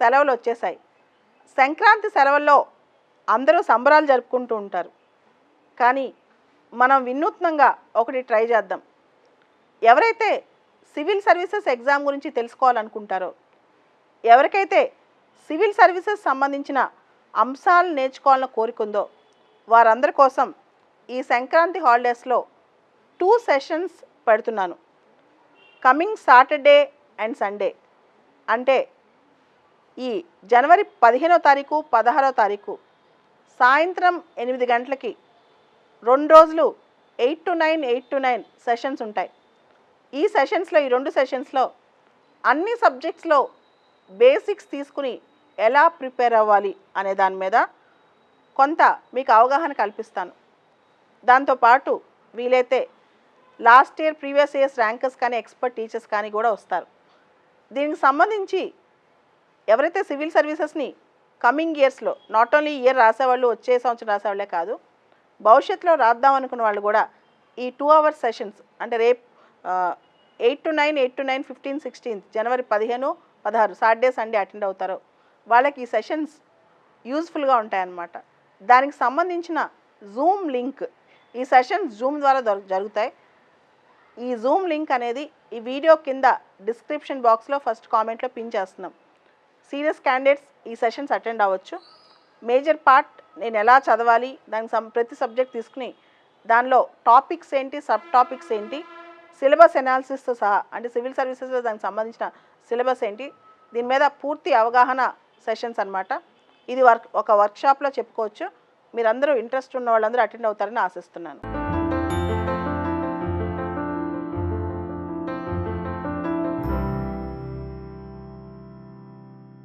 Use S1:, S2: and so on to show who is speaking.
S1: సెలవులు వచ్చేసాయి సంక్రాంతి సెలవుల్లో అందరూ సంబరాలు జరుపుకుంటూ ఉంటారు. కానీ మనం వినూత్నంగా ఒకటి ట్రై చేద్దాం. ఎవరైతే సివిల్ సర్వీసెస్ ఎగ్జామ్ గురించి తెలుసుకోవాలనుకుంటారో ఎవరికైతే సివిల్ సర్వీసెస్ సంబంధించిన అంశాలు నేర్చుకోవాలని కోరిక ఉందో వారందరి కోసం ఈ సంక్రాంతి హాలిడేస్లో టూ సెషన్స్ పెడుతున్నాను. Coming Saturday and Sunday. అంటే ఈ జనవరి పదిహేనో తారీఖు పదహారో తారీఖు సాయంత్రం ఎనిమిది గంటలకి రెండు రోజులు eight to nine eight to nine sessions ఉంటాయి. ఈ సెషన్స్లో ఈ రెండు సెషన్స్లో అన్ని సబ్జెక్ట్స్లో బేసిక్స్ తీసుకుని ఎలా ప్రిపేర్ అవ్వాలి అనే దాని మీద కొంత మీకు అవగాహన కల్పిస్తాను. దాంతోపాటు వీలైతే last year previous years rankers కానీ ఎక్స్పర్ట్ టీచర్స్ కానీ కూడా వస్తారు. దీనికి సంబంధించి ఎవరైతే సివిల్ సర్వీసెస్ని కమింగ్ ఇయర్స్లో నాట్ ఓన్లీ ఇయర్ రాసేవాళ్ళు వచ్చే సంవత్సరం రాసేవాళ్ళే కాదు భవిష్యత్తులో రాద్దాం అనుకున్న వాళ్ళు కూడా ఈ టూ అవర్స్ సెషన్స్ అంటే రేపు eight to nine eight to nine fifteen sixteenth January పదిహేను పదహారు సాటర్డే సండే అటెండ్ అవుతారు. వాళ్ళకి ఈ సెషన్స్ యూజ్ఫుల్గా ఉంటాయన్నమాట. దానికి సంబంధించిన జూమ్ లింక్ ఈ సెషన్స్ జూమ్ ద్వారా దొర- జరుగుతాయి. ఈ జూమ్ లింక్ అనేది ఈ వీడియో కింద డిస్క్రిప్షన్ బాక్స్లో ఫస్ట్ కామెంట్లో పిన్ చేస్తున్నాం. సీరియస్ క్యాండిడేట్స్ ఈ సెషన్స్ అటెండ్ అవ్వచ్చు. మేజర్ పార్ట్ నేను ఎలా చదవాలి దానికి సం ప్రతి సబ్జెక్ట్ తీసుకుని దానిలో టాపిక్స్ ఏంటి సబ్ టాపిక్స్ ఏంటి సిలబస్ ఎనాలిసిస్తో సహా అంటే సివిల్ సర్వీసెస్లో దానికి సంబంధించిన సిలబస్ ఏంటి దీని మీద పూర్తి అవగాహన సెషన్స్ అనమాట ఇది వర్క్ ఒక వర్క్షాప్లో చెప్పుకోవచ్చు. మీరందరూ ఇంట్రెస్ట్ ఉన్న వాళ్ళందరూ అటెండ్ అవుతారని ఆశిస్తున్నాను.